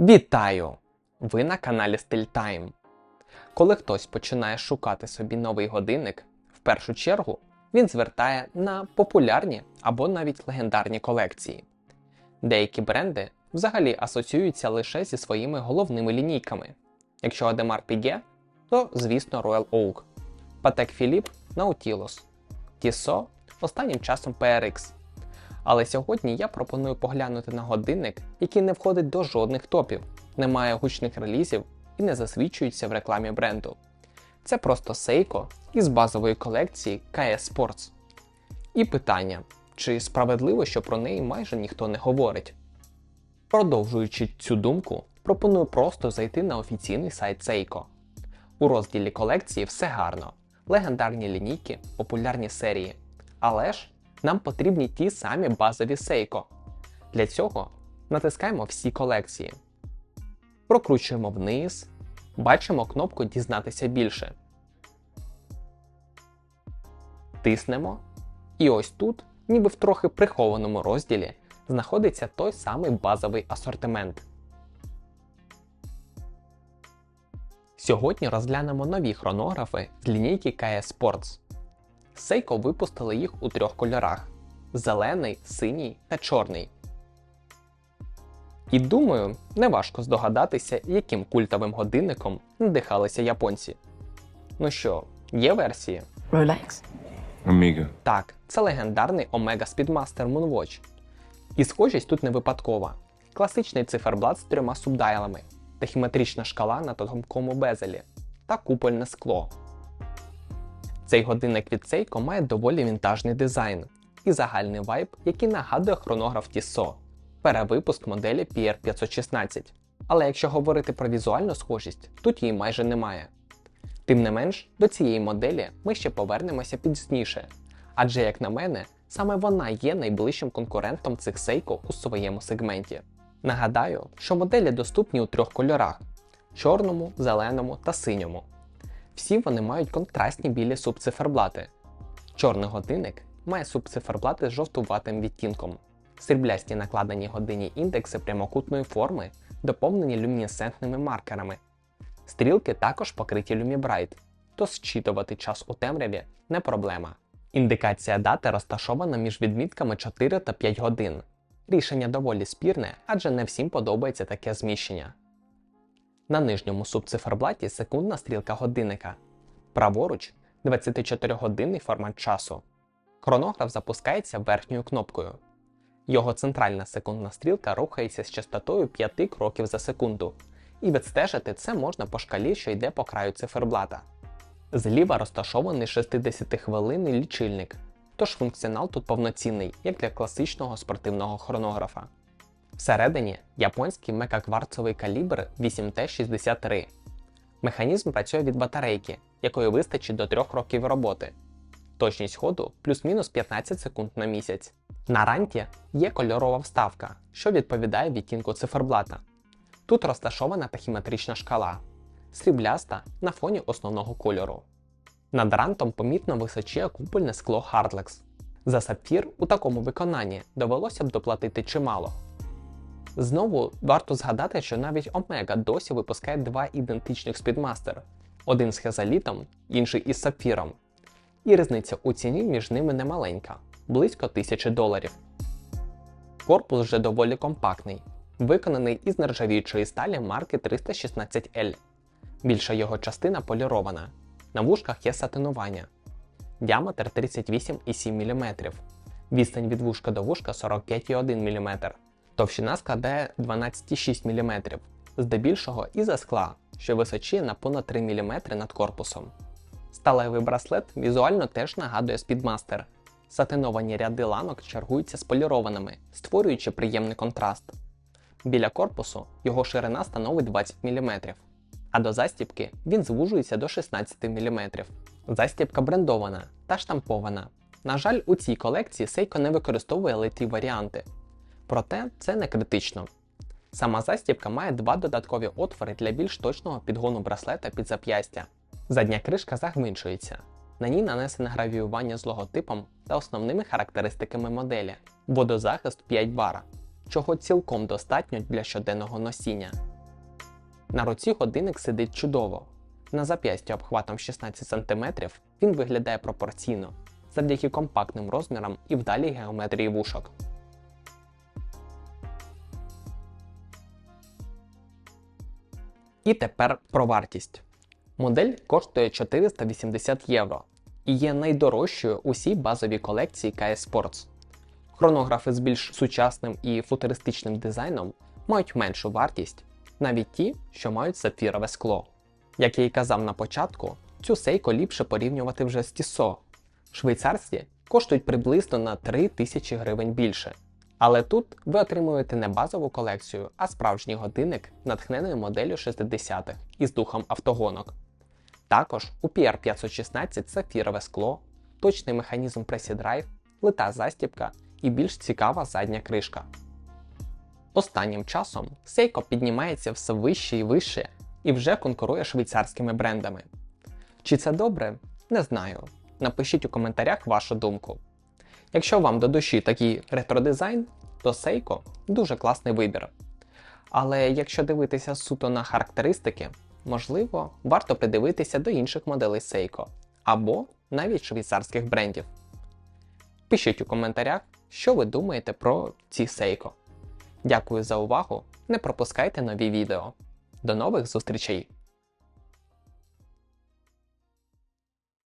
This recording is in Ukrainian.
Вітаю! Ви на каналі StillTime. Коли хтось починає шукати собі новий годинник, в першу чергу він звертає на популярні або навіть легендарні колекції. Деякі бренди взагалі асоціюються лише зі своїми головними лінійками. Якщо Audemars Piguet, то звісно Royal Oak, Patek Philippe Nautilus, Tissot останнім часом PRX. Але сьогодні я пропоную поглянути на годинник, який не входить до жодних топів, не має гучних релізів і не засвідчується в рекламі бренду. Це просто Seiko із базової колекції KS Sports. І питання, чи справедливо, що про неї майже ніхто не говорить. Продовжуючи цю думку, пропоную просто зайти на офіційний сайт Seiko. У розділі колекції все гарно, легендарні лінійки, популярні серії. Але ж нам потрібні ті самі базові Seiko. Для цього натискаємо всі колекції. Прокручуємо вниз, бачимо кнопку Дізнатися більше. Тиснемо. І ось тут, ніби в трохи прихованому розділі, знаходиться той самий базовий асортимент. Сьогодні розглянемо нові хронографи з лінійки KS Sports. Seiko випустили їх у трьох кольорах: зелений, синій та чорний. І думаю, неважко здогадатися, яким культовим годинником надихалися японці. Ну що, є версії? Rolex. Amiga. Так, це легендарний Omega Speedmaster Moonwatch. І схожість тут не випадкова. Класичний циферблат з трьома субдайлами, тахіметрична шкала на тонкому безелі та купольне скло. Цей годинник від Seiko має доволі вінтажний дизайн і загальний вайб, який нагадує хронограф Tissot, перевипуск моделі PR516. Але якщо говорити про візуальну схожість, тут її майже немає. Тим не менш, до цієї моделі ми ще повернемося пізніше, адже, як на мене, саме вона є найближчим конкурентом цих Seiko у своєму сегменті. Нагадаю, що моделі доступні у трьох кольорах: чорному, зеленому та синьому. Всі вони мають контрастні білі субциферблати. Чорний годинник має субциферблати з жовтуватим відтінком. Сріблясті накладені годині індекси прямокутної форми, доповнені люмінесцентними маркерами. Стрілки також покриті Lumibright, то зчитувати час у темряві не проблема. Індикація дати розташована між відмітками 4 та 5 годин. Рішення доволі спірне, адже не всім подобається таке зміщення. На нижньому субциферблаті секундна стрілка годинника. Праворуч 24-годинний формат часу. Хронограф запускається верхньою кнопкою. Його центральна секундна стрілка рухається з частотою 5 кроків за секунду, і відстежити це можна по шкалі, що йде по краю циферблата. Зліва розташований 60-хвилинний лічильник, тож функціонал тут повноцінний, як для класичного спортивного хронографа. Всередині японський мекакварцовий калібр 8T63. Механізм працює від батарейки, якої вистачить до 3 років роботи. Точність ходу плюс-мінус 15 секунд на місяць. На ранті є кольорова вставка, що відповідає відтінку циферблата. Тут розташована тахіметрична шкала, срібляста на фоні основного кольору. Над рантом помітно височіє купольне скло Hardlex. За сапфір у такому виконанні довелося б доплатити чимало. Знову варто згадати, що навіть Омега досі випускає два ідентичних спідмастер: один з хезалітом, інший із сапфіром. І різниця у ціні між ними немаленька близько 1000 доларів. Корпус вже доволі компактний, виконаний із нержавіючої сталі марки 316L. Більша його частина полірована. На вушках є сатинування. Діаметр 38,7 мм. Відстань від вушка до вушка 45,1 мм. Товщина складає 12,6 мм, здебільшого із-за скла, що височіє на понад 3 мм над корпусом. Сталевий браслет візуально теж нагадує спідмастер. Сатиновані ряди ланок чергуються з полірованими, створюючи приємний контраст. Біля корпусу його ширина становить 20 мм, а до застібки він звужується до 16 мм. Застібка брендована та штампована. На жаль, у цій колекції Seiko не використовує литі варіанти. Проте це не критично. Сама застібка має два додаткові отвори для більш точного підгону браслета під зап'ястя. Задня кришка загминшується. На ній нанесене гравіювання з логотипом та основними характеристиками моделі. Водозахист 5 бар, чого цілком достатньо для щоденного носіння. На руці годинник сидить чудово. На зап'ясті обхватом 16 см він виглядає пропорційно завдяки компактним розмірам і вдалій геометрії вушок. І тепер про вартість. Модель коштує 480 євро і є найдорожчою у всій базовій колекції KS Sports. Хронографи з більш сучасним і футуристичним дизайном мають меншу вартість, навіть ті, що мають сапфірове скло. Як я й казав на початку, цю сейко ліпше порівнювати вже з Tissot. Швейцарські коштують приблизно на 3 тисячі гривень більше. Але тут ви отримуєте не базову колекцію, а справжній годинник, натхнений моделлю 60-х із духом автогонок. Також у PR516 сапфірове скло, точний механізм пресі-драйв, лита застібка і більш цікава задня кришка. Останнім часом Seiko піднімається все вище і вище і вже конкурує швейцарськими брендами. Чи це добре? Не знаю. Напишіть у коментарях вашу думку. Якщо вам до душі такий ретро-дизайн, то Seiko дуже класний вибір. Але якщо дивитися суто на характеристики, можливо, варто придивитися до інших моделей Seiko або навіть швейцарських брендів. Пишіть у коментарях, що ви думаєте про ці Seiko. Дякую за увагу! Не пропускайте нові відео. До нових зустрічей!